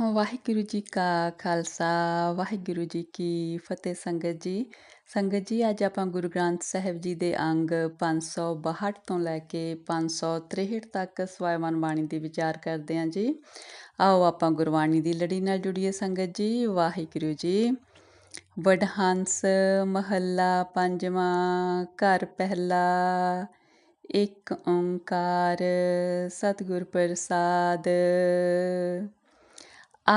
ਵਾਹਿਗੁਰੂ ਜੀ ਕਾ ਖਾਲਸਾ, ਵਾਹਿਗੁਰੂ ਜੀ ਕੀ ਫਤਿਹ ਸੰਗਤ ਜੀ। ਸੰਗਤ ਜੀ, ਅੱਜ ਆਪਾਂ ਗੁਰੂ ਗ੍ਰੰਥ ਸਾਹਿਬ ਜੀ ਦੇ ਅੰਗ 562 ਤੋਂ ਲੈ ਕੇ 563 ਤੱਕ ਸਵਾਇਮਾਨ ਬਾਣੀ ਦੀ ਵਿਚਾਰ ਕਰਦੇ ਹਾਂ ਜੀ। ਆਓ ਆਪਾਂ ਗੁਰਬਾਣੀ ਦੀ ਲੜੀ ਨਾਲ ਜੁੜੀਏ ਸੰਗਤ ਜੀ। ਵਾਹਿਗੁਰੂ ਜੀ, ਵਡਹੰਸ ਮਹੱਲਾ ਪੰਜਵਾਂ, ਘਰ ਪਹਿਲਾ, ਇੱਕ ਓੰਕਾਰ ਸਤਿਗੁਰ ਪ੍ਰਸਾਦ।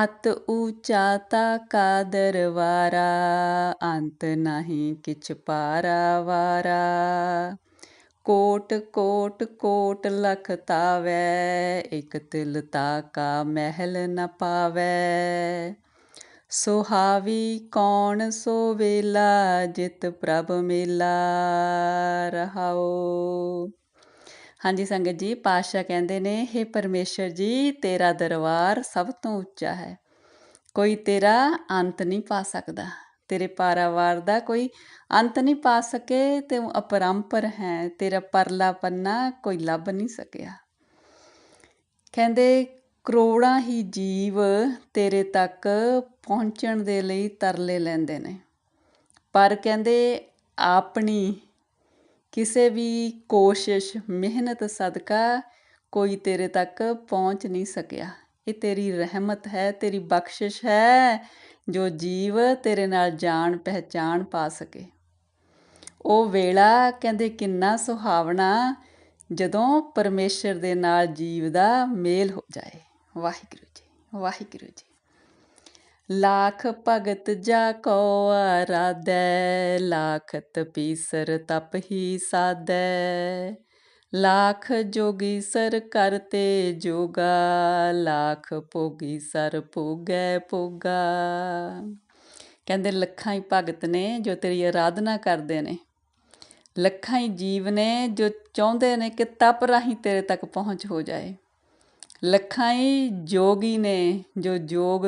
ਅਤ ਊਚਾ ਤਾ ਕਾ ਦਰਵਾਰਾ, ਅੰਤ ਨਹੀਂ ਕਿਛ ਪਾਰਾ ਵਾਰਾ। ਕੋਟ ਕੋਟ ਕੋਟ ਲਖ ਤਾਵੈ, ਇਕ ਤਿਲ ਤਾ ਕਾ ਮਹਿਲ ਨ ਪਾਵੈ। ਸੁਹਾਵੀ ਕੌਣ ਸੋ ਵੇਲਾ, ਜਿਤ ਪ੍ਰਭ ਮੇਲਾ ਰਹਾਓ। ਹਾਂਜੀ ਸੰਗਤ ਜੀ, ਪਾਤਸ਼ਾਹ ਕਹਿੰਦੇ ਨੇ हे ਪਰਮੇਸ਼ਰ ਜੀ, ਤੇਰਾ ਦਰਬਾਰ ਸਭ ਤੋਂ ਉੱਚਾ ਹੈ। ਕੋਈ ਤੇਰਾ ਅੰਤ ਨਹੀਂ ਪਾ ਸਕਦਾ। ਤੇਰੇ ਪਾਰਾਵਾਰ ਦਾ ਕੋਈ ਅੰਤ ਨਹੀਂ ਪਾ ਸਕੇ ਤੇ ਅਪਰੰਪਰ ਹੈ। ਤੇਰਾ ਪਰਲਾ ਪੰਨਾ ਕੋਈ ਲੱਭ ਨਹੀਂ ਸਕਿਆ। ਕਹਿੰਦੇ, ਕਰੋੜਾਂ ਹੀ ਜੀਵ ਤੇਰੇ ਤੱਕ ਪਹੁੰਚਣ ਦੇ ਲਈ ਤਰਲੇ ਲੈਂਦੇ ਨੇ। ਪਰ ਕਹਿੰਦੇ, ਆਪਣੀ ਕਿਸੇ ਵੀ ਕੋਸ਼ਿਸ਼, ਮਿਹਨਤ, ਸਦਕਾ ਕੋਈ ਤੇਰੇ ਤੱਕ ਪਹੁੰਚ ਨਹੀਂ ਸਕਿਆ। ਇਹ ਤੇਰੀ ਰਹਿਮਤ ਹੈ, ਤੇਰੀ ਬਖਸ਼ਿਸ਼ ਹੈ, ਜੋ ਜੀਵ ਤੇਰੇ ਨਾਲ ਜਾਣ ਪਹਿਚਾਣ ਪਾ ਸਕੇ। ਉਹ ਵੇਲਾ ਕਹਿੰਦੇ ਕਿੰਨਾ ਸੁਹਾਵਣਾ, ਜਦੋਂ ਪਰਮੇਸ਼ਰ ਦੇ ਨਾਲ ਜੀਵ ਦਾ ਮੇਲ ਹੋ ਜਾਏ। ਵਾਹਿਗੁਰੂ ਜੀ ਵਾਹਿਗੁਰੂ ਜੀ। ਲਾਖ ਭਗਤ ਜਾ ਕੋ ਆਰਾਧੈ ਲਾਖ ਤਪੀਸਰ ਤਪ ਹੀ ਸਾਧੈ ਲਾਖ ਜੋਗੀ ਸਰ ਕਰਤੇ ਜੋਗਾ ਲਾਖ ਭੋਗੀ ਸਰ ਭੋਗੈ ਭੋਗਾ ਕਹਿੰਦੇ ਲੱਖਾਂ ਹੀ ਭਗਤ ਨੇ ਜੋ ਤੇਰੀ ਆਰਾਧਨਾ ਕਰਦੇ ਨੇ। ਲੱਖਾਂ ਹੀ ਜੀਵ ਨੇ ਜੋ ਚਾਹੁੰਦੇ ਨੇ ਕਿ ਤਪ ਰਾਹੀਂ ਤੇਰੇ ਤੱਕ ਪਹੁੰਚ ਹੋ ਜਾਏ। ਲੱਖਾਂ ਹੀ ਜੋਗੀ ਨੇ ਜੋ ਜੋਗ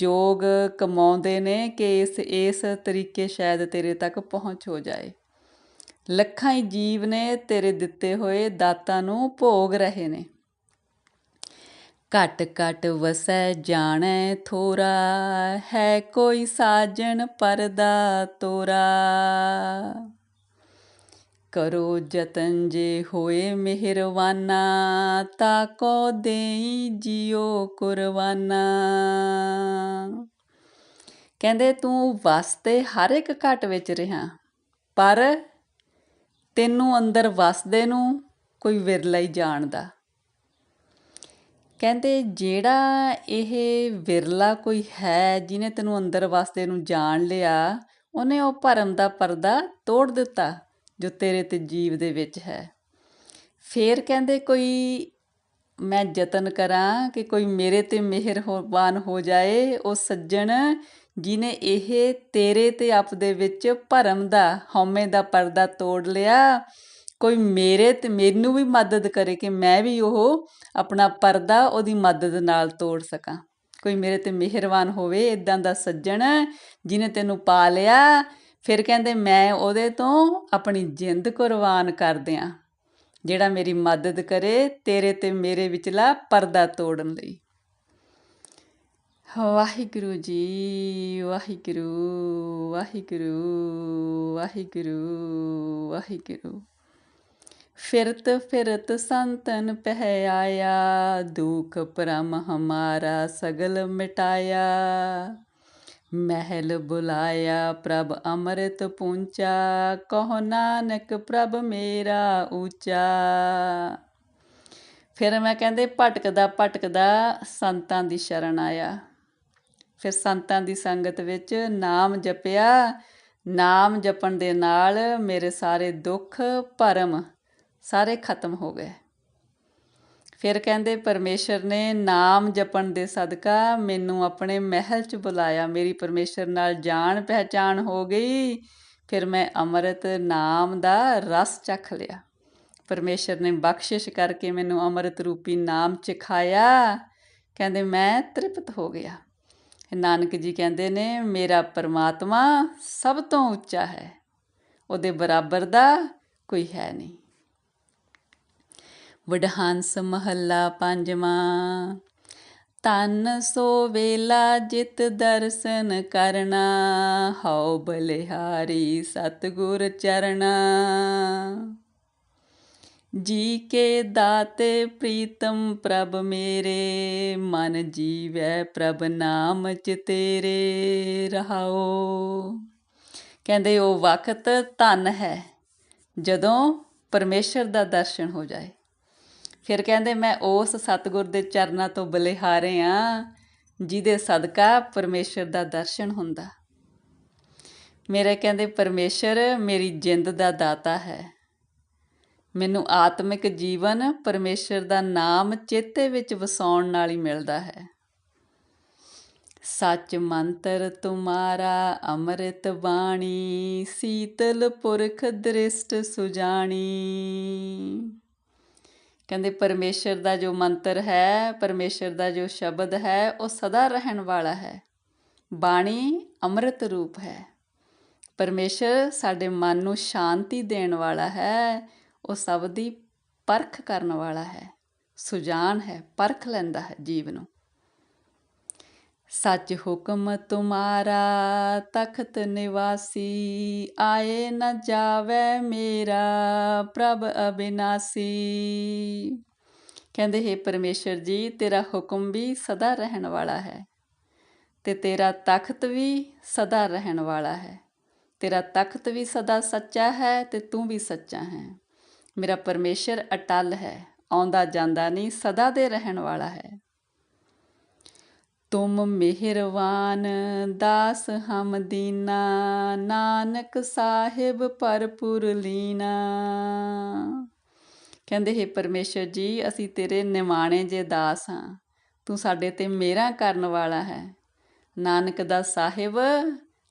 ਯੋਗ ਕਮਾਉਂਦੇ ਨੇ ਕਿ ਇਸ ਇਸ ਤਰੀਕੇ ਸ਼ਾਇਦ ਤੇਰੇ ਤੱਕ ਪਹੁੰਚ ਹੋ ਜਾਏ। ਲੱਖਾਂ ਹੀ ਜੀਵ ਨੇ ਤੇਰੇ ਦਿੱਤੇ ਹੋਏ ਦਾਤਾਂ ਨੂੰ ਭੋਗ ਰਹੇ ਨੇ। ਘਟ ਘਟ ਵਸੈ ਜਾਣੈ ਥੋਰਾ, ਹੈ ਕੋਈ ਸਾਜਣ ਪਰਦਾ ਤੋਰਾ। ਕਰੋ ਜਤਨ ਜੇ ਹੋਏ ਮਿਹਰਵਾਨਾ ਤਾ ਕੋ ਦੇਈ ਜਿਉ ਕੁਰਬਾਨਾ। ਕਹਿੰਦੇ, ਤੂੰ ਵਸਤੇ ਹਰ ਇੱਕ ਘਟ ਵਿੱਚ ਰਿਹਾ, ਪਰ ਤੈਨੂੰ ਅੰਦਰ ਵਸਦੇ ਨੂੰ ਕੋਈ ਵਿਰਲਾ ਹੀ ਜਾਣਦਾ। ਕਹਿੰਦੇ, ਜਿਹੜਾ ਇਹ ਵਿਰਲਾ ਕੋਈ ਹੈ ਜਿਹਨੇ ਤੈਨੂੰ ਅੰਦਰ ਵਸਦੇ ਨੂੰ ਜਾਣ ਲਿਆ, ਉਹਨੇ ਉਹ ਭਰਮ ਦਾ ਪਰਦਾ ਤੋੜ ਦਿੱਤਾ। ਜੋ ਤੇਰੇ ਤੇ ਜੀਵ ਦੇ ਵਿੱਚ ਹੈ। ਫੇਰ ਕਹਿੰਦੇ ਕੋਈ ਮੈਂ ਯਤਨ ਕਰਾਂ ਕਿ ਕੋਈ ਮੇਰੇ ਤੇ ਮਿਹਰਬਾਨ ਹੋ ਜਾਏ, ਉਹ ਸੱਜਣ ਜਿਨੇ ਇਹ ਤੇਰੇ ਤੇ ਆਪ ਦੇ ਵਿੱਚ ਭਰਮ ਦਾ, ਹਉਮੈ ਦਾ ਪਰਦਾ ਤੋੜ ਲਿਆ, ਕੋਈ ਮੇਰੇ ਤੇ ਮੈਨੂੰ ਵੀ ਮਦਦ ਕਰੇ ਕਿ ਮੈਂ ਵੀ ਉਹ ਆਪਣਾ ਪਰਦਾ ਉਹਦੀ ਮਦਦ ਨਾਲ ਤੋੜ ਸਕਾਂ। ਕੋਈ ਮੇਰੇ ਤੇ ਮਿਹਰਬਾਨ ਹੋਵੇ ਇਦਾਂ ਦਾ ਸੱਜਣ ਜਿਨੇ ਤੈਨੂੰ ਪਾ ਲਿਆ ਫਿਰ ਕਹਿੰਦੇ, ਮੈਂ ਉਹਦੇ ਤੋਂ ਆਪਣੀ ਜਿੰਦ ਕੁਰਬਾਨ ਕਰ ਦਿਆਂ ਜਿਹੜਾ ਮੇਰੀ ਮਦਦ ਕਰੇ, ਤੇਰੇ ਤੇ ਮੇਰੇ ਵਿਚਲਾ ਪਰਦਾ ਤੋੜਨ ਲਈ। ਵਾਹਿਗੁਰੂ ਜੀ, ਵਾਹਿਗੁਰੂ ਵਾਹਿਗੁਰੂ ਵਾਹਿਗੁਰੂ ਵਾਹਿਗੁਰੂ। ਫਿਰਤ ਫਿਰਤ ਸੰਤਨ ਪਹਿ ਆਇਆ, ਦੁਖ ਪਰਮ ਹਮਾਰਾ ਸਗਲ ਮਿਟਾਇਆ। ਮਹਿਲ ਬੁਲਾਇਆ ਪ੍ਰਭ ਅੰਮ੍ਰਿਤ ਪੂੰਚਾ, ਕਹੋ ਨਾਨਕ ਪ੍ਰਭ ਮੇਰਾ ਉੱਚਾ ਫਿਰ ਮੈਂ ਕਹਿੰਦੇ ਭਟਕਦਾ ਭਟਕਦਾ ਸੰਤਾਂ ਦੀ ਸ਼ਰਨ ਆਇਆ। ਫਿਰ ਸੰਤਾਂ ਦੀ ਸੰਗਤ ਵਿੱਚ ਨਾਮ ਜਪਿਆ। ਨਾਮ ਜਪਣ ਦੇ ਨਾਲ ਮੇਰੇ ਸਾਰੇ ਦੁੱਖ, ਭਰਮ ਸਾਰੇ ਖਤਮ ਹੋ ਗਏ। ਫਿਰ ਕਹਿੰਦੇ, ਪਰਮੇਸ਼ਰ ਨੇ ਨਾਮ ਜਪਣ ਦੇ ਸਦਕਾ ਮੈਨੂੰ ਆਪਣੇ ਮਹਿਲ 'ਚ ਬੁਲਾਇਆ। ਮੇਰੀ ਪਰਮੇਸ਼ਰ ਨਾਲ ਜਾਣ ਪਹਿਚਾਨ ਹੋ ਗਈ। ਫਿਰ ਮੈਂ ਅੰਮ੍ਰਿਤ ਨਾਮ ਦਾ ਰਸ ਚਖ ਲਿਆ। ਪਰਮੇਸ਼ਰ ਨੇ ਬਖਸ਼ਿਸ਼ ਕਰਕੇ ਮੈਨੂੰ ਅੰਮ੍ਰਿਤ ਰੂਪੀ ਨਾਮ ਚਖਾਇਆ। ਕਹਿੰਦੇ, ਮੈਂ ਤ੍ਰਿਪਤ ਹੋ ਗਿਆ। ਨਾਨਕ ਜੀ ਕਹਿੰਦੇ ਨੇ, ਮੇਰਾ ਪਰਮਾਤਮਾ ਸਭ ਤੋਂ ਉੱਚਾ ਹੈ। ਉਹਦੇ ਬਰਾਬਰ ਦਾ ਕੋਈ ਹੈ ਨਹੀਂ। ਵਡਹੰਸ ਮਹੱਲਾ ਪੰਜਵਾਂ। ਤਨ ਸੋ ਵੇਲਾ ਜਿਤ ਦਰਸ਼ਨ ਕਰਨਾ, ਹਉ ਬਲਿਹਾਰੀ ਸਤਗੁਰ ਚਰਣਾ। ਜੀ ਕੇ ਦਾਤੇ ਪ੍ਰੀਤਮ ਪ੍ਰਭ ਮੇਰੇ, ਮਨ ਜੀਵੈ ਪ੍ਰਭ ਨਾਮ ਚ ਤੇਰੇ ਰਹਾਓ ਕਹਿੰਦੇ, ਉਹ ਵਕਤ ਧਨ ਹੈ ਜਦੋਂ ਪਰਮੇਸ਼ਰ ਦਾ ਦਰਸ਼ਨ ਹੋ ਜਾਏ। ਫਿਰ ਕਹਿੰਦੇ, ਮੈਂ ਉਸ ਸਤਗੁਰ ਦੇ ਚਰਨਾਂ ਤੋਂ ਬਲਿਹਾਰੇ ਆ, ਜਿਹਦੇ ਸਦਕਾ ਪਰਮੇਸ਼ਰ ਦਾ ਦਰਸ਼ਨ ਹੁੰਦਾ। ਮੇਰੇ ਕਹਿੰਦੇ, ਪਰਮੇਸ਼ਰ ਮੇਰੀ ਜਿੰਦ ਦਾ ਦਾਤਾ ਹੈ। ਮੈਨੂੰ ਆਤਮਿਕ ਜੀਵਨ ਪਰਮੇਸ਼ਰ ਦਾ ਨਾਮ ਚੇਤੇ ਵਿੱਚ ਵਸਾਉਣ ਨਾਲ ਹੀ ਮਿਲਦਾ ਹੈ। ਸੱਚ ਮੰਤਰ ਤੁਮਾਰਾ ਅੰਮ੍ਰਿਤ ਬਾਣੀ, ਸੀਤਲ ਪੁਰਖ ਦ੍ਰਿਸ਼ਟ ਸੁਜਾਣੀ। ਕਹਿੰਦੇ ਪਰਮੇਸ਼ਰ ਦਾ ਜੋ ਮੰਤਰ ਹੈ, ਪਰਮੇਸ਼ਰ ਦਾ ਜੋ ਸ਼ਬਦ ਹੈ, ਉਹ ਸਦਾ ਰਹਿਣ ਵਾਲਾ ਹੈ। ਬਾਣੀ ਅੰਮ੍ਰਿਤ ਰੂਪ ਹੈ। ਪਰਮੇਸ਼ਰ ਸਾਡੇ ਮਨ ਨੂੰ ਸ਼ਾਂਤੀ ਦੇਣ ਵਾਲਾ ਹੈ, ਉਹ ਸਭ ਦੀ ਪਰਖ ਕਰਨ ਵਾਲਾ ਹੈ। ਸੁਜਾਨ ਹੈ, ਪਰਖ ਲੈਂਦਾ ਹੈ ਜੀਵ ਨੂੰ। ਸੱਚ ਹੁਕਮ ਤੁਮਾਰਾ, ਤਖਤ ਨਿਵਾਸੀ, ਆਏ ਨ ਜਾਵੇ ਮੇਰਾ, ਪ੍ਰਭ ਅਬਿਨਾਸੀ। ਕਹਿੰਦੇ, ਹੈ ਪਰਮੇਸ਼ਰ ਜੀ, ਤੇਰਾ ਹੁਕਮ ਵੀ ਸਦਾ ਰਹਿਣ ਵਾਲਾ ਹੈ ਤੇ ਤੇਰਾ ਤਖਤ ਵੀ ਸਦਾ ਰਹਿਣ ਵਾਲਾ ਹੈ। ਤੇਰਾ ਤਖਤ ਵੀ ਸਦਾ ਸੱਚਾ ਹੈ ਤੇ ਤੂੰ ਵੀ ਸੱਚਾ ਹੈ। ਮੇਰਾ ਪਰਮੇਸ਼ਰ ਅਟਲ ਹੈ ਆਉਂਦਾ ਜਾਂਦਾ ਨਹੀਂ, ਸਦਾ ਦੇ ਰਹਿਣ ਵਾਲਾ ਹੈ। ਤੁਮ ਮਿਹਰਵਾਨ, ਦਾਸ ਹਮ ਦੀਨਾ, ਨਾਨਕ ਸਾਹਿਬ ਪਰਪੁਰ ਲੀਨਾ। ਕਹਿੰਦੇ, ਹੈ ਪਰਮੇਸ਼ਰ ਜੀ, ਅਸੀਂ ਤੇਰੇ ਨਿਮਾਣੇ ਜੇ ਦਾਸ ਹਾਂ। ਤੂੰ ਸਾਡੇ ਤੇ ਮੇਰਾ ਕਰਨ ਵਾਲਾ ਹੈ। ਨਾਨਕ ਦਾ ਸਾਹਿਬ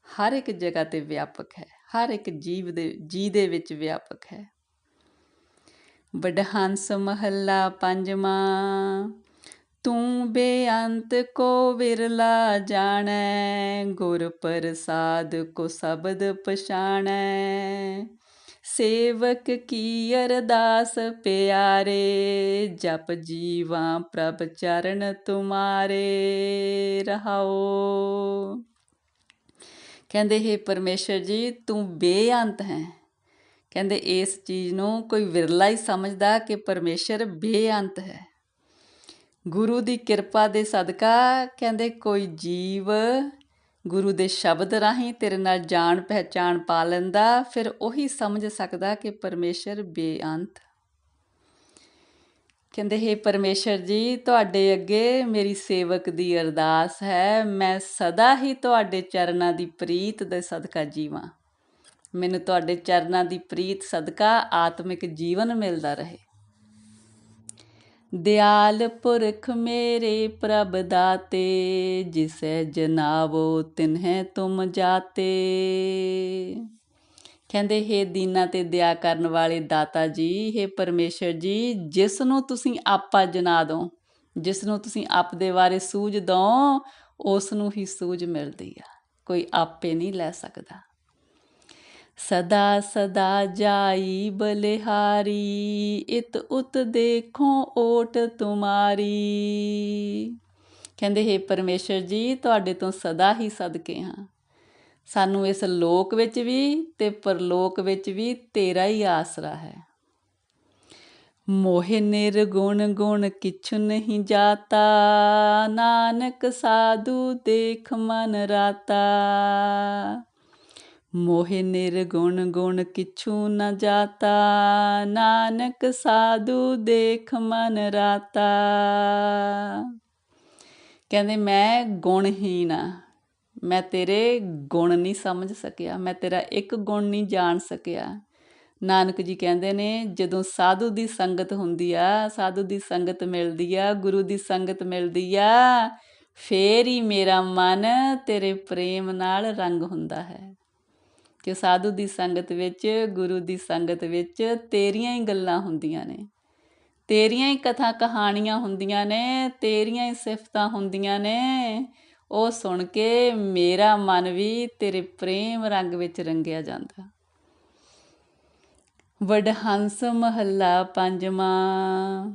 ਹਰ ਇੱਕ ਜਗ੍ਹਾ ਤੇ ਵਿਆਪਕ ਹੈ। ਹਰ ਇੱਕ ਜੀਵ ਦੇ, ਜੀ ਦੇ ਵਿੱਚ ਵਿਆਪਕ ਹੈ। ਵਡਹੰਸ ਮਹੱਲਾ ਪੰਜਵਾਂ। ਤੂੰ ਬੇਅੰਤ ਕੋ ਵਿਰਲਾ ਜਾਣੈ, ਗੁਰ ਪ੍ਰਸਾਦ ਕੋ ਸ਼ਬਦ ਪਛਾਣੈ। ਸੇਵਕ ਕੀ ਅਰਦਾਸ ਪਿਆਰੇ, ਜਪ ਜੀਵਾਂ ਪ੍ਰਭ ਚਰਨ ਤੁਮਾਰੇ, ਰਹਾਓ। ਕਹਿੰਦੇ, ਹੈ ਪਰਮੇਸ਼ਰ ਜੀ, ਤੂੰ ਬੇਅੰਤ ਹੈ। ਕਹਿੰਦੇ, ਇਸ ਚੀਜ਼ ਨੂੰ ਕੋਈ ਵਿਰਲਾ ਹੀ ਸਮਝਦਾ ਕਿ ਪਰਮੇਸ਼ਰ ਬੇਅੰਤ ਹੈ। ਗੁਰੂ ਦੀ ਕਿਰਪਾ ਦੇ ਸਦਕਾ ਕਹਿੰਦੇ, ਕੋਈ ਜੀਵ ਗੁਰੂ ਦੇ ਸ਼ਬਦ ਰਾਹੀਂ ਤੇਰੇ ਨਾਲ ਜਾਣ ਪਹਿਚਾਣ ਪਾ ਲੈਂਦਾ, ਫਿਰ ਉਹੀ ਸਮਝ ਸਕਦਾ ਕਿ ਪਰਮੇਸ਼ਰ ਬੇਅੰਤ ਕਹਿੰਦੇ, ਹੈ ਪਰਮੇਸ਼ਰ ਜੀ, ਤੁਹਾਡੇ ਅੱਗੇ ਮੇਰੀ ਸੇਵਕ ਦੀ ਅਰਦਾਸ ਹੈ। ਮੈਂ ਸਦਾ ਹੀ ਤੁਹਾਡੇ ਚਰਨਾਂ ਦੀ ਪ੍ਰੀਤ ਦੇ ਸਦਕਾ ਜੀਵਾਂ। ਮੈਨੂੰ ਤੁਹਾਡੇ ਚਰਨਾਂ ਦੀ ਪ੍ਰੀਤ, ਸਦਕਾ ਆਤਮਿਕ ਜੀਵਨ ਮਿਲਦਾ ਰਹੇ। ਦਿਆਲ ਪੁਰਖ ਮੇਰੇ ਪ੍ਰਭ ਦਾਤੇ, ਜਿਸੈ ਜਨਾਵੋ ਤਿਨਹਿ ਤੁਮ ਜਾਤੇ। ਕਹਿੰਦੇ, ਹੈ ਦੀਨਾ ਤੇ ਦਇਆ ਕਰਨ ਵਾਲੇ ਦਾਤਾ ਜੀ, ਹੈ ਪਰਮੇਸ਼ਰ ਜੀ ਜਿਸ ਨੂੰ ਤੁਸੀਂ ਆਪਾ ਜਨਾ ਦੋ ਜਿਸ ਨੂੰ ਤੁਸੀਂ ਆਪ ਦੇ ਬਾਰੇ ਸੂਝ ਦੋ ਉਸ ਨੂੰ ਹੀ ਸੂਝ ਮਿਲਦੀ ਆ। ਕੋਈ ਆਪੇ ਨਹੀਂ ਲੈ ਸਕਦਾ। ਸਦਾ ਸਦਾ ਜਾਈ ਬਲਿਹਾਰੀ, ਇਤ ਉਤ ਦੇਖੋ ਓਟ ਤੁਮਾਰੀ। ਕਹਿੰਦੇ, ਹੈ ਪਰਮੇਸ਼ਰ ਜੀ, ਤੁਹਾਡੇ ਤੋਂ ਸਦਾ ਹੀ ਸਦਕੇ ਹਾਂ। ਸਾਨੂੰ ਇਸ ਲੋਕ ਵਿੱਚ ਵੀ ਤੇ ਪਰਲੋਕ ਵਿੱਚ ਵੀ ਤੇਰਾ ਹੀ ਆਸਰਾ ਹੈ। ਮੋਹਿ ਨਿਰਗੁਣ ਗੁਣ ਕਿਛੁ ਨਹੀਂ ਜਾਤਾ, ਨਾਨਕ ਸਾਧੂ ਦੇਖ ਮਨ ਰਾਤਾ। ਮੋਹਿ ਨਿਰਗੁਣ ਗੁਣ ਕਿਛੂ ਨ ਜਾਤਾ, ਨਾਨਕ ਸਾਧੂ ਦੇਖ ਮਨ ਰਾਤਾ। ਕਹਿੰਦੇ, ਮੈਂ ਗੁਣਹੀਨ ਆ, ਮੈਂ ਤੇਰੇ ਗੁਣ ਨਹੀਂ ਸਮਝ ਸਕਿਆ, ਮੈਂ ਤੇਰਾ ਇੱਕ ਗੁਣ ਨਹੀਂ ਜਾਣ ਸਕਿਆ। ਨਾਨਕ ਜੀ ਕਹਿੰਦੇ ਨੇ, ਜਦੋਂ ਸਾਧੂ ਦੀ ਸੰਗਤ ਹੁੰਦੀ ਆ, ਸਾਧੂ ਦੀ ਸੰਗਤ ਮਿਲਦੀ ਆ, ਗੁਰੂ ਦੀ ਸੰਗਤ ਮਿਲਦੀ ਆ, ਫੇਰ ਹੀ ਮੇਰਾ ਮਨ ਤੇਰੇ ਪ੍ਰੇਮ ਨਾਲ ਰੰਗ ਹੁੰਦਾ ਹੈ। ਕਿ ਸਾਧੂ ਦੀ ਸੰਗਤ ਵਿੱਚ, ਗੁਰੂ ਦੀ ਸੰਗਤ ਵਿੱਚ ਤੇਰੀਆਂ ਹੀ ਗੱਲਾਂ ਹੁੰਦੀਆਂ ਨੇ। ਤੇਰੀਆਂ ਹੀ ਕਥਾ ਕਹਾਣੀਆਂ ਹੁੰਦੀਆਂ ਨੇ, ਤੇਰੀਆਂ ਹੀ ਸਿਫਤਾਂ ਹੁੰਦੀਆਂ ਨੇ। ਉਹ ਸੁਣ ਕੇ ਮੇਰਾ ਮਨ ਵੀ ਤੇਰੇ ਪ੍ਰੇਮ ਰੰਗ ਵਿੱਚ ਰੰਗਿਆ ਜਾਂਦਾ। ਵਡਹੰਸ ਮਹੱਲਾ ਪੰਜਵਾਂ,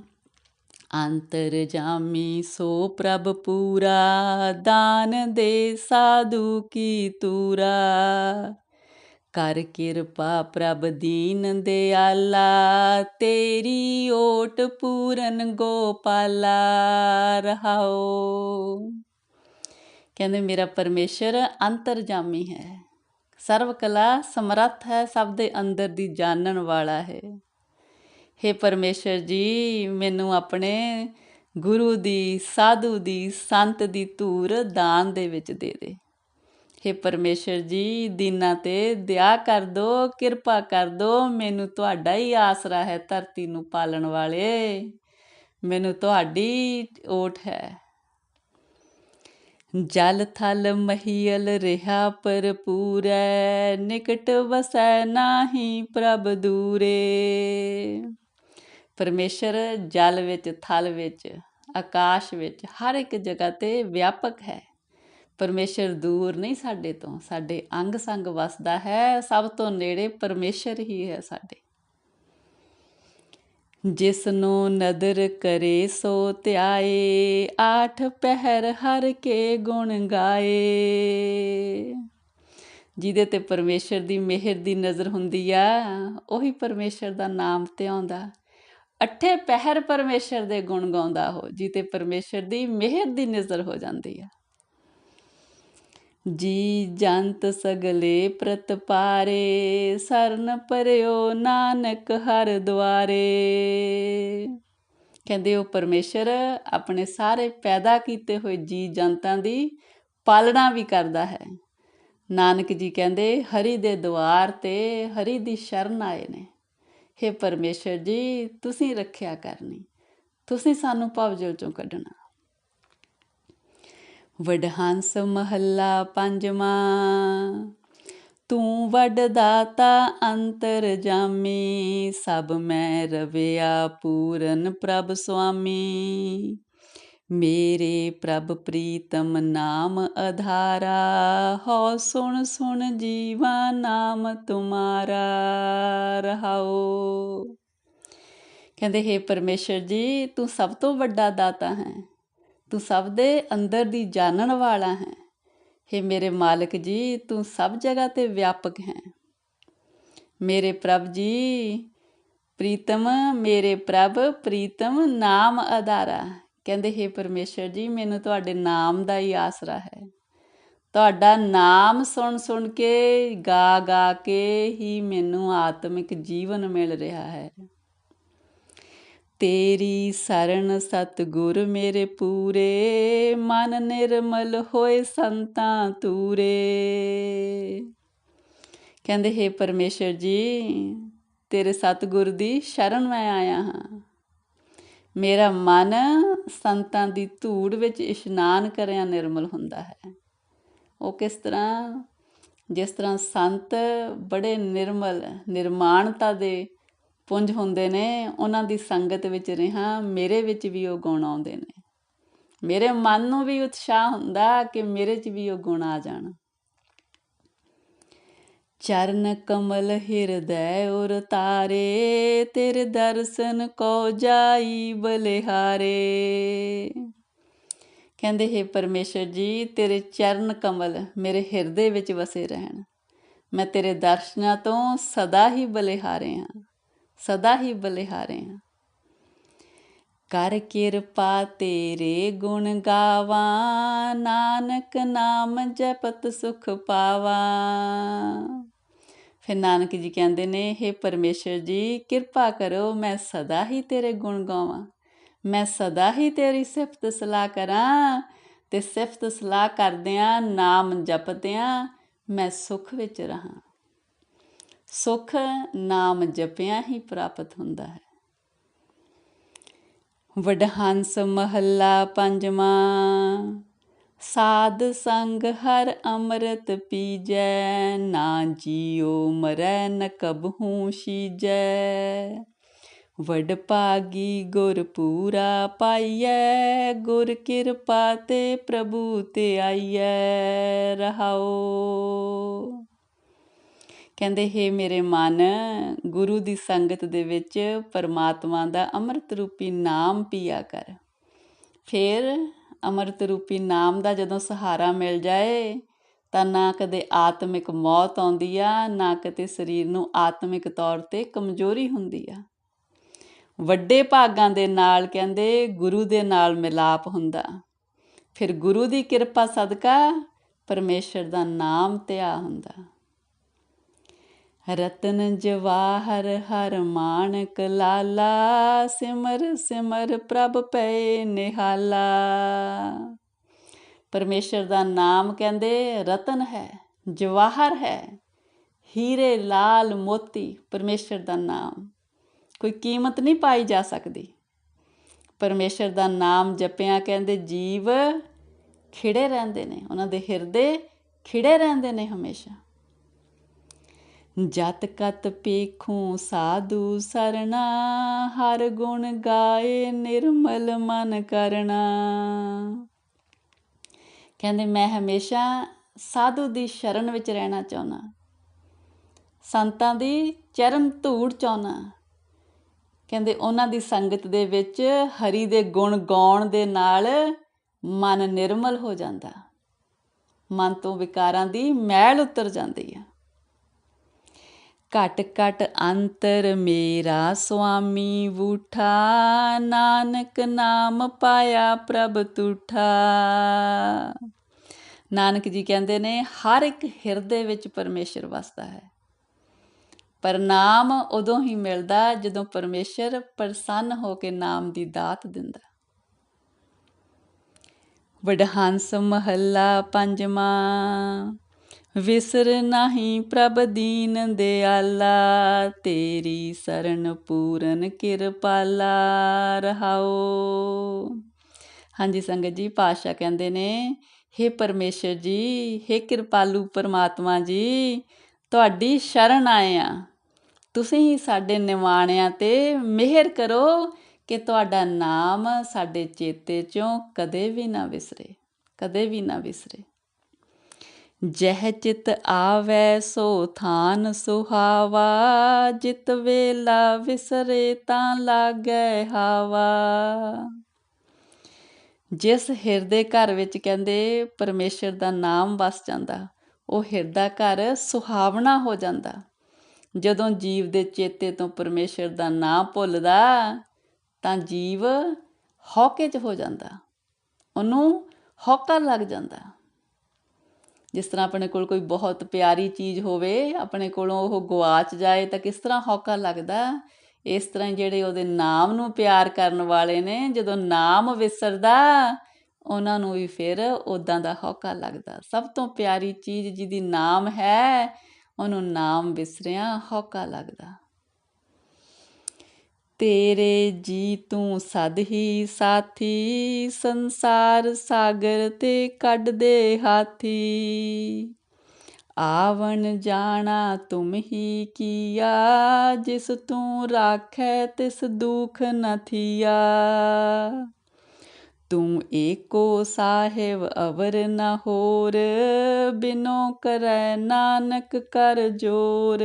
ਅੰਤਰ ਜਾਮੀ ਸੋ ਪ੍ਰਭ ਪੂਰਾ, ਦਾਨ ਦੇ ਸਾਧੂ ਕੀ ਤੂਰਾ। ਕਰ ਕਿਰਪਾ ਪ੍ਰਭ ਦੀਨ ਦਿਆਲਾ, ਤੇਰੀ ਓਟ ਪੂਰਨ ਗੋਪਾਲਾ, ਰਹਾਓ। ਕਹਿੰਦੇ, ਮੇਰਾ ਪਰਮੇਸ਼ਰ ਅੰਤਰਜਾਮੀ ਹੈ। ਸਰਵ ਕਲਾ ਸਮਰੱਥ ਹੈ, ਸਭ ਦੇ ਅੰਦਰ ਦੀ ਜਾਣਨ ਵਾਲਾ ਹੈ। हे ਪਰਮੇਸ਼ਰ ਜੀ, ਮੈਨੂੰ ਆਪਣੇ ਗੁਰੂ ਦੀ, ਸਾਧੂ ਦੀ, ਸੰਤ ਦੀ ਧੂਰ ਦਾਨ ਦੇ ਵਿੱਚ ਦੇ ਦੇ। हे ਪਰਮੇਸ਼ਰ ਜੀ, ਦੀਨਾ ਤੇ ਦਇਆ ਕਰ ਦੋ, ਕਿਰਪਾ ਕਰ ਦੋ, ਮੈਨੂੰ ਤੁਹਾਡਾ ਹੀ ਆਸਰਾ ਹੈ ਧਰਤੀ ਨੂੰ ਪਾਲਣ ਵਾਲੇ। ਮੈਨੂੰ ਤੁਹਾਡੀ ਓਟ ਹੈ। ਜਲ ਥਲ ਮਹੀਲ ਰਿਹਾ ਪਰਪੂਰੈ ਨਿਕਟ ਵਸੈ ਨਾਹੀ ਪ੍ਰਭ ਦੂਰੇ। ਪਰਮੇਸ਼ਰ, ਜਲ ਵਿੱਚ, ਥਲ ਵਿੱਚ, ਆਕਾਸ਼ ਵਿੱਚ ਹਰ ਇੱਕ ਜਗ੍ਹਾ ਤੇ ਵਿਆਪਕ ਹੈ। ਪਰਮੇਸ਼ਰ ਦੂਰ ਨਹੀਂ ਸਾਡੇ ਤੋਂ, ਸਾਡੇ ਅੰਗ ਸੰਗ ਵਸਦਾ ਹੈ, ਸਭ ਤੋਂ ਨੇੜੇ ਪਰਮੇਸ਼ਰ ਹੀ ਹੈ ਸਾਡੇ। ਜਿਸ ਨੂੰ ਨਦਰ ਕਰੇ ਸੋ ਧਿਆਏ, ਆਠ ਪਹਿਰ ਹਰ ਕੇ ਗੁਣ ਗਾਏ। ਜਿਹਦੇ ਤੇ ਪਰਮੇਸ਼ਰ ਦੀ ਮਿਹਰ ਦੀ ਨਜ਼ਰ ਹੁੰਦੀ ਆ, ਉਹੀ ਪਰਮੇਸ਼ਰ ਦਾ ਨਾਮ ਤੇ ਆਉਂਦਾ। ਅੱਠੇ ਪਹਿਰ ਪਰਮੇਸ਼ਰ ਦੇ ਗੁਣ ਗਾਉਂਦਾ ਹੋ ਜਿਤੇ ਪਰਮੇਸ਼ਰ ਦੀ ਮਿਹਰ ਦੀ ਨਜ਼ਰ ਹੋ ਜਾਂਦੀ ਆ। ਜੀ ਜੰਤ ਸਗਲੇ ਪ੍ਰਤਪਾਰੇ ਸਰਨ ਪਰਿਓ ਨਾਨਕ ਹਰ ਦੁਆਰੇ। ਕਹਿੰਦੇ ਉਹ ਪਰਮੇਸ਼ਰ ਆਪਣੇ ਸਾਰੇ ਪੈਦਾ ਕੀਤੇ ਹੋਏ ਜੀ ਜੰਤਾਂ ਦੀ ਪਾਲਣਾ ਵੀ ਕਰਦਾ ਹੈ। ਨਾਨਕ ਜੀ ਕਹਿੰਦੇ, ਹਰੀ ਦੇ ਦੁਆਰ ਤੇ ਹਰੀ ਦੀ ਸ਼ਰਨ ਆਏ ਨੇ। हे ਪਰਮੇਸ਼ਰ ਜੀ, ਤੁਸੀਂ ਰੱਖਿਆ ਕਰਨੀ। ਤੁਸੀਂ ਸਾਨੂੰ ਭਵਜਲ ਚੋਂ ਕੱਢਣਾ। ਵਡਹੰਸ ਮਹੱਲਾ ਪੰਜਵਾਂ। ਤੂੰ ਵੱਡ ਦਾਤਾ ਅੰਤਰ ਜਾਮੀ, ਸਭ ਮੈਂ ਰਵਿਆ ਪੂਰਨ ਪ੍ਰਭ ਸੁਆਮੀ। ਮੇਰੇ ਪ੍ਰਭ ਪ੍ਰੀਤਮ ਨਾਮ ਅਧਾਰਾ ਹੋ ਸੁਣ ਸੁਣ ਜੀਵਾ ਨਾਮ ਤੁਮਾਰਾ, ਰਹਾਓ। ਕਹਿੰਦੇ, ਹੈ ਪਰਮੇਸ਼ਰ ਜੀ, ਤੂੰ ਸਭ ਤੋਂ ਵੱਡਾ ਦਾਤਾ ਹੈ। ਤੂੰ ਸਭ ਦੇ ਅੰਦਰ ਦੀ ਜਾਣਨ ਵਾਲਾ ਹੈ। हे ਮੇਰੇ ਮਾਲਕ ਜੀ, ਤੂੰ ਸਭ ਜਗ੍ਹਾ ਤੇ ਵਿਆਪਕ ਹੈ। ਮੇਰੇ ਪ੍ਰਭ ਜੀ, ਪ੍ਰੀਤਮ ਮੇਰੇ ਪ੍ਰਭ, ਪ੍ਰੀਤਮ ਨਾਮ ਅਦਾਰਾ ਕਹਿੰਦੇ हे ਪਰਮੇਸ਼ਰ ਜੀ, ਮੈਨੂੰ ਤੁਹਾਡੇ ਨਾਮ ਦਾ ਹੀ ਆਸਰਾ ਹੈ। ਤੁਹਾਡਾ ਨਾਮ ਸੁਣ ਸੁਣ ਕੇ, ਗਾ ਗਾ ਕੇ ਹੀ ਮੈਨੂੰ ਆਤਮਿਕ ਜੀਵਨ ਮਿਲ ਰਿਹਾ ਹੈ। ਤੇਰੀ ਸਰਨ ਸਤਗੁਰ ਮੇਰੇ ਪੂਰੇ, ਮਨ ਨਿਰਮਲ ਹੋਏ ਸੰਤਾਂ ਤੂਰੇ। ਕਹਿੰਦੇ, ਹੈ ਪਰਮੇਸ਼ਰ ਜੀ, ਤੇਰੇ ਸਤਗੁਰ ਦੀ ਸ਼ਰਨ ਮੈਂ ਆਇਆ ਹਾਂ। ਮੇਰਾ ਮਨ ਸੰਤਾਂ ਦੀ ਧੂੜ ਵਿੱਚ ਇਸ਼ਨਾਨ ਕਰਿਆ ਨਿਰਮਲ ਹੁੰਦਾ ਹੈ। ਉਹ ਕਿਸ ਤਰ੍ਹਾਂ, ਜਿਸ ਤਰ੍ਹਾਂ ਸੰਤ ਬੜੇ ਨਿਰਮਲ, ਨਿਰਮਾਣਤਾ ਦੇ ਪੁੰਜ ਹੁੰਦੇ ਨੇ, ਉਹਨਾਂ ਦੀ ਸੰਗਤ ਵਿੱਚ ਰਹਾ, ਮੇਰੇ ਵਿੱਚ ਵੀ ਉਹ ਗੁਣ ਆਉਂਦੇ ਨੇ। ਮੇਰੇ ਮਨ ਨੂੰ ਵੀ ਉਤਸ਼ਾਹ ਹੁੰਦਾ ਕਿ ਮੇਰੇ 'ਚ ਵੀ ਉਹ ਗੁਣ ਆ ਜਾਣ। ਚਰਨ ਕਮਲ ਹਿਰਦੈ ਉਰ ਤਾਰੇ, ਤੇਰੇ ਦਰਸ਼ਨ ਕੋ ਜਾਈ ਬਲਿਹਾਰੇ। ਕਹਿੰਦੇ, ਹੈ ਪਰਮੇਸ਼ਰ ਜੀ, ਤੇਰੇ ਚਰਨ ਕਮਲ ਮੇਰੇ ਹਿਰਦੇ ਵਿੱਚ ਵਸੇ ਰਹਿਣ। ਮੈਂ ਤੇਰੇ ਦਰਸ਼ਨਾਂ ਤੋਂ ਸਦਾ ਹੀ ਬਲਿਹਾਰੇ ਹਾਂ। ਸਦਾ ਹੀ ਬਲਿਹਾਰੇ ਹਾਂ। ਕਰ ਕਿਰਪਾ ਤੇਰੇ ਗੁਣ ਗਾਵਾਂ, ਨਾਨਕ ਨਾਮ ਜਪਤ ਸੁਖ ਪਾਵਾਂ। ਫਿਰ ਨਾਨਕ ਜੀ ਕਹਿੰਦੇ ਨੇ हे ਪਰਮੇਸ਼ਰ ਜੀ, ਕਿਰਪਾ ਕਰੋ, ਮੈਂ ਸਦਾ ਹੀ ਤੇਰੇ ਗੁਣ ਗਾਵਾਂ। ਮੈਂ ਸਦਾ ਹੀ ਤੇਰੀ ਸਿਫਤ ਸਲਾਹ ਕਰਾਂ ਤੇ ਸਿਫਤ ਸਲਾਹ ਕਰਦਿਆਂ ਨਾਮ ਜਪਦਿਆਂ ਮੈਂ ਸੁਖ ਵਿੱਚ ਰਹਾ। ਸੁਖ ਨਾਮ ਜਪਿਆ ਹੀ ਪ੍ਰਾਪਤ ਹੁੰਦਾ ਹੈ। ਵਡਹੰਸ ਮਹੱਲਾ ਪੰਜਵਾਂ, ਸਾਧ ਸੰਗ ਹਰ ਅੰਮ੍ਰਿਤ ਪੀਜੈ, ਨਾ ਜੀਉ ਮਰੈ ਨ ਕਬਹੂ ਸੀਜੈ। ਵਡ ਪਾਗੀ ਗੁਰ ਪੂਰਾ ਪਾਈਐ, ਗੁਰ ਕਿਰਪਾ ਤੇ ਪ੍ਰਭੂ ਤੇ ਆਈਐ ਰਹਾਓ ਕਹਿੰਦੇ, ਹੈ ਮੇਰੇ ਮਨ, ਗੁਰੂ ਦੀ ਸੰਗਤ ਦੇ ਵਿੱਚ ਪਰਮਾਤਮਾ ਦਾ ਅੰਮ੍ਰਿਤ ਰੂਪੀ ਨਾਮ ਪੀਆ ਕਰ। ਫਿਰ ਅੰਮ੍ਰਿਤ ਰੂਪੀ ਨਾਮ ਦਾ ਜਦੋਂ ਸਹਾਰਾ ਮਿਲ ਜਾਏ, ਤਾਂ ਨਾ ਕਦੇ ਆਤਮਿਕ ਮੌਤ ਆਉਂਦੀ ਆ, ਨਾ ਕਦੇ ਸਰੀਰ ਨੂੰ ਆਤਮਿਕ ਤੌਰ ਤੇ ਕਮਜ਼ੋਰੀ ਹੁੰਦੀ ਆ। ਵੱਡੇ ਭਾਗਾਂ ਦੇ ਨਾਲ ਕਹਿੰਦੇ, ਗੁਰੂ ਦੇ ਨਾਲ ਮਿਲਾਪ ਹੁੰਦਾ। ਫਿਰ ਗੁਰੂ ਦੀ ਕਿਰਪਾ ਸਦਕਾ ਪਰਮੇਸ਼ਰ ਦਾ ਨਾਮ ਧਿਆ ਹੁੰਦਾ। ਰਤਨ ਜਵਾਹਰ ਹਰ ਮਾਨਕ ਲਾਲਾ, ਸਿਮਰ ਸਿਮਰ ਪ੍ਰਭ ਪਏ ਨਿਹਾਲਾ। ਪਰਮੇਸ਼ਰ ਦਾ ਨਾਮ ਕਹਿੰਦੇ ਰਤਨ ਹੈ, ਜਵਾਹਰ ਹੈ, ਹੀਰੇ ਲਾਲ ਮੋਤੀ ਪਰਮੇਸ਼ਰ ਦਾ ਨਾਮ। ਕੋਈ ਕੀਮਤ ਨਹੀਂ ਪਾਈ ਜਾ ਸਕਦੀ। ਪਰਮੇਸ਼ਰ ਦਾ ਨਾਮ ਜਪਿਆ ਕਹਿੰਦੇ ਜੀਵ ਖਿੜੇ ਰਹਿੰਦੇ ਨੇ, ਉਹਨਾਂ ਦੇ ਹਿਰਦੇ ਖਿੜੇ ਰਹਿੰਦੇ ਨੇ ਹਮੇਸ਼ਾ। ਜਤ ਕਤ ਪੇਖੂ ਸਾਧੂ ਸਰਣਾ, ਹਰ ਗੁਣ ਗਾਏ ਨਿਰਮਲ ਮਨ ਕਰਨਾ ਕਹਿੰਦੇ, ਮੈਂ ਹਮੇਸ਼ਾ ਸਾਧੂ ਦੀ ਸ਼ਰਨ ਵਿੱਚ ਰਹਿਣਾ ਚਾਹੁੰਦਾ। ਸੰਤਾਂ ਦੀ ਚਰਨ ਧੂੜ ਚਾਹੁੰਦਾ। ਕਹਿੰਦੇ, ਉਹਨਾਂ ਦੀ ਸੰਗਤ ਦੇ ਵਿੱਚ ਹਰੀ ਦੇ ਗੁਣ ਗਾਉਣ ਦੇ ਨਾਲ ਮਨ ਨਿਰਮਲ ਹੋ ਜਾਂਦਾ। ਮਨ ਤੋਂ ਵਿਕਾਰਾਂ ਦੀ ਮੈਲ ਉਤਰ ਜਾਂਦੀ ਆ। ਘਟ ਘਟ ਅੰਤਰ ਮੇਰਾ ਸੁਆਮੀ ਬੂਠਾ ਨਾਨਕ ਨਾਮ ਪਾਇਆ ਪ੍ਰਭ ਤੂਠਾ। ਨਾਨਕ ਜੀ ਕਹਿੰਦੇ ਨੇ, ਹਰ ਇੱਕ ਹਿਰਦੇ ਵਿੱਚ ਪਰਮੇਸ਼ਰ ਵਸਦਾ ਹੈ। ਪਰ ਨਾਮ ਉਦੋਂ ਹੀ ਮਿਲਦਾ ਜਦੋਂ ਪਰਮੇਸ਼ਰ ਪ੍ਰਸੰਨ ਹੋ ਕੇ ਨਾਮ ਦੀ ਦਾਤ ਦਿੰਦਾ। ਵਡਹੰਸ ਮਹੱਲਾ ਪੰਜਵਾਂ। ਵਿਸਰ ਨਹੀਂ ਪ੍ਰਭ ਦੀਨ ਦਿਆਲਾ, ਤੇਰੀ ਸਰਨ ਪੂਰਨ ਕਿਰਪਾਲਾ ਰਹਾਓ। ਹਾਂਜੀ ਸੰਗਤ ਜੀ ਪਾਸ਼ਾ ਕਹਿੰਦੇ ਨੇ हे ਪਰਮੇਸ਼ਰ ਜੀ हे ਕਿਰਪਾਲੂ ਪਰਮਾਤਮਾ ਜੀ, ਤੁਹਾਡੀ ਸ਼ਰਨ ਆਏ ਆ। ਤੁਸੀਂ ਹੀ ਸਾਡੇ ਨਿਵਾਣਿਆਂ ਤੇ ਮਿਹਰ ਕਰੋ ਕਿ ਤੁਹਾਡਾ ਨਾਮ ਸਾਡੇ ਚੇਤੇ ਚੋਂ ਕਦੇ ਵੀ ਨਾ ਵਿਸਰੇ, ਕਦੇ ਵੀ ਨਾ ਵਿਸਰੇ। ਜਹ ਚਿਤ ਆਵੈ ਸੋ ਥਾਨ ਸੁਹਾਵਾ, ਜਿਤ ਵੇਲਾ ਵਿਸਰੇ ਤਾਂ ਲਾਗੈ ਹਾਵਾ। ਜਿਸ ਹਿਰਦੇ ਘਰ ਵਿੱਚ ਕਹਿੰਦੇ ਪਰਮੇਸ਼ਰ ਦਾ ਨਾਮ ਵਸ ਜਾਂਦਾ, ਉਹ ਹਿਰਦਾ ਘਰ ਸੁਹਾਵਣਾ ਹੋ ਜਾਂਦਾ। ਜਦੋਂ ਜੀਵ ਦੇ ਚੇਤੇ ਤੋਂ ਪਰਮੇਸ਼ਰ ਦਾ ਨਾਮ ਭੁੱਲਦਾ, ਤਾਂ ਜੀਵ ਹੌਕੇ 'ਚ ਹੋ ਜਾਂਦਾ। ਉਹਨੂੰ ਹੌਕਾ ਲੱਗ ਜਾਂਦਾ। ਜਿਸ ਤਰ੍ਹਾਂ ਆਪਣੇ ਕੋਲ ਕੋਈ ਬਹੁਤ ਪਿਆਰੀ ਚੀਜ਼ ਹੋਵੇ, ਆਪਣੇ ਕੋਲੋਂ ਉਹ ਗਵਾਚ ਜਾਏ ਤਾਂ ਕਿਸ ਤਰ੍ਹਾਂ ਹੌਕਾ ਲੱਗਦਾ? ਇਸ ਤਰ੍ਹਾਂ ਜਿਹੜੇ ਉਹਦੇ ਨਾਮ ਨੂੰ ਪਿਆਰ ਕਰਨ ਵਾਲੇ ਨੇ, ਜਦੋਂ ਨਾਮ ਵਿਸਰਦਾ, ਉਹਨਾਂ ਨੂੰ ਵੀ ਫਿਰ ਉਦਾਂ ਦਾ ਹੌਕਾ ਲੱਗਦਾ। ਸਭ ਤੋਂ ਪਿਆਰੀ ਚੀਜ਼ ਜਿਹਦੀ ਨਾਮ ਹੈ, ਉਹਨੂੰ ਨਾਮ ਵਿਸਰਿਆ ਹੌਕਾ ਲੱਗਦਾ। ਤੇਰੇ ਜੀ ਤੂੰ ਸਦ ਹੀ ਸਾਥੀ, ਸੰਸਾਰ ਸਾਗਰ ਤੇ ਕੱਢਦੇ ਹਾਥੀ। ਆਵਣ ਜਾਣਾ ਤੁਮ ਹੀ ਕੀਆ, ਜਿਸ ਤੂੰ ਰਾਖੈ ਤਿਸ ਦੁਖ ਨ ਥੀਆ। ਤੂੰ ਏਕੋ ਸਾਹਿਬ ਅਵਰ ਨ ਹੋਰ, ਬਿਨੋ ਕਰੈ ਨਾਨਕ ਕਰ ਜੋਰ।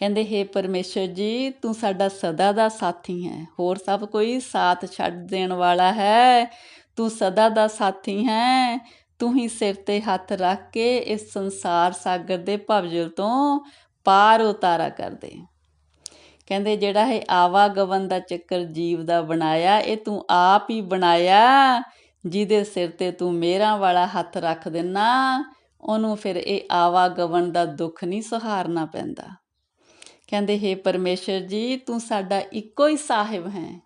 ਕਹਿੰਦੇ, ਹੈ ਪਰਮੇਸ਼ਰ ਜੀ, ਤੂੰ ਸਾਡਾ ਸਦਾ ਦਾ ਸਾਥੀ ਹੈ। ਹੋਰ ਸਭ ਕੋਈ ਸਾਥ ਛੱਡ ਦੇਣ ਵਾਲਾ ਹੈ? ਤੂੰ ਸਦਾ ਦਾ ਸਾਥੀ ਹੈ। ਤੂੰ ਹੀ ਸਿਰ ਤੇ ਹੱਥ ਰੱਖ ਕੇ ਇਸ ਸੰਸਾਰ ਸਾਗਰ ਦੇ ਭਵਜਲ ਤੋਂ ਪਾਰ ਉਤਾਰਾ ਕਰ ਦੇ। ਕਹਿੰਦੇ, ਜਿਹੜਾ ਇਹ ਆਵਾਗਵਨ ਦਾ ਚੱਕਰ ਜੀਵ ਦਾ ਬਣਾਇਆ, ਇਹ ਤੂੰ ਆਪ ਹੀ ਬਣਾਇਆ। ਜਿਹਦੇ ਸਿਰ ਤੇ ਤੂੰ ਮੇਰਾ ਵਾਲਾ ਹੱਥ ਰੱਖ ਦੇਣਾ ਉਹਨੂੰ ਫਿਰ ਇਹ ਆਵਾਗਵਨ ਦਾ ਦੁੱਖ ਨਹੀਂ ਸਹਾਰਨਾ ਪੈਂਦਾ। ਕਹਿੰਦੇ, ਹੈ ਪਰਮੇਸ਼ਰ ਜੀ, ਤੂੰ ਸਾਡਾ ਇੱਕੋ ਹੀ ਸਾਹਿਬ ਹੈ।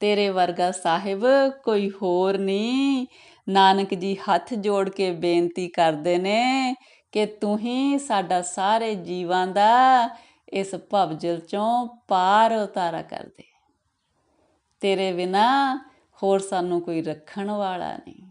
ਤੇਰੇ ਵਰਗਾ ਸਾਹਿਬ ਕੋਈ ਹੋਰ ਨਹੀਂ। ਨਾਨਕ ਜੀ ਹੱਥ ਜੋੜ ਕੇ ਬੇਨਤੀ ਕਰਦੇ ਨੇ ਕਿ ਤੂੰ ਹੀ ਸਾਡਾ ਸਾਰੇ ਜੀਵਾਂ ਦਾ ਇਸ ਭਵਜਲ ਚੋਂ ਪਾਰ ਉਤਾਰਾ ਕਰ ਦੇ। ਤੇਰੇ ਬਿਨਾ ਹੋਰ ਸਾਨੂੰ ਕੋਈ ਰੱਖਣ ਵਾਲਾ ਨਹੀਂ।